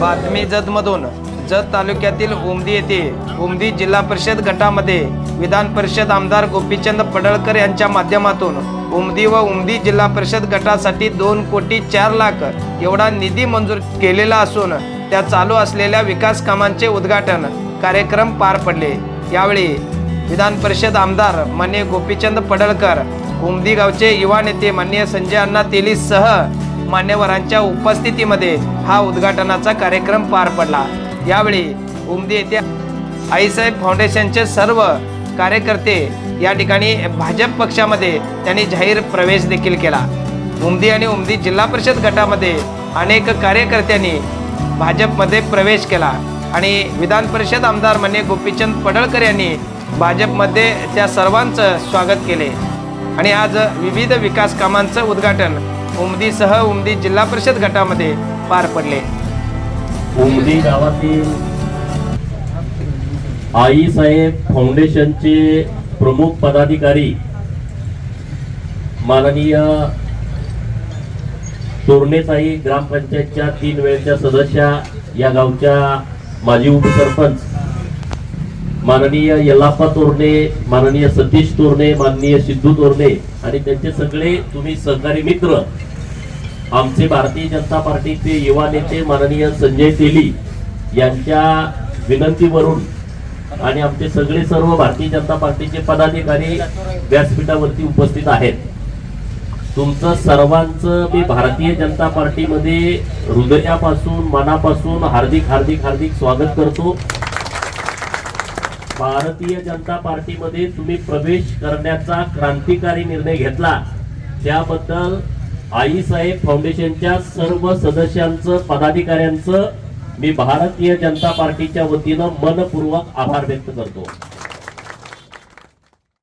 बातमी जतमधून जत तालुक्यातील उमदी येथे उमदी जिल्हा परिषद गटामध्ये विधान परिषद आमदार गोपीचंद पडळकर यांच्या माध्यमातून उमदी व उमदी जिल्हा परिषद गटासाठी दोन कोटी चार लाख एवढा निधी मंजूर केलेला असून त्या चालू असलेल्या विकास कामांचे उद्घाटन कार्यक्रम पार पडले. यावेळी विधान परिषद आमदार मान्य गोपीचंद पडळकर उमदी गावचे युवा नेते मान्य संजय अण्णा तेलीसह मान्यवरांच्या उपस्थितीमध्ये हा उद्घाटनाचा कार्यक्रम पार पडला. यावेळी उमदी येथे आईसाहेब फाउंडेशनचे सर्व कार्यकर्ते या ठिकाणी भाजप पक्षामध्ये त्यांनी जाहीर प्रवेश देखील केला. उमदी आणि उमदी जिल्हा परिषद गटामध्ये अनेक कार्यकर्त्यांनी भाजपमध्ये प्रवेश केला आणि विधान परिषद आमदार मान्य गोपीचंद पडळकर यांनी भाजपमध्ये त्या सर्वांचं स्वागत केले. आणि आज विविध विकास कामांचं उद्घाटन उमदीसह उमदी जिल्हा परिषद गटामध्ये पार पडले. उमदी गावातील आईसाहेब फाउंडेशनचे प्रमुख पदाधिकारी माननीय तोरणेसाई ग्रामपंचायतच्या तीन वेळच्या सदस्या या गावच्या माजी उपसरपंच माननीय यल्लाप्पा तोरणे माननीय सतीश तोरणे माननीय सिद्धू तोरणे आणि त्यांचे सगळे तुम्ही सहकारी मित्र आमचे भारतीय जनता पार्टीचे युवा नेते माननीय संजय तेली यांच्या विनंतीवरून आणि आमचे सगळे सर्व भारतीय जनता पार्टीचे पदाधिकारी व्यासपीठावरती उपस्थित आहेत. तुमचं सर्वांचं मी भारतीय जनता पार्टीमध्ये हृदयापासून मनापासून हार्दिक हार्दिक हार्दिक स्वागत करतो. भारतीय जनता पार्टीमध्ये तुम्ही प्रवेश करण्याचा क्रांतिकारी निर्णय घेतला. त्याबद्दल आईसाहेब फाउंडेशनच्या सर्व सदस्यांचं पदाधिकाऱ्यांचं मी भारतीय जनता पार्टीच्या वतीनं मनपूर्वक आभार व्यक्त करतो.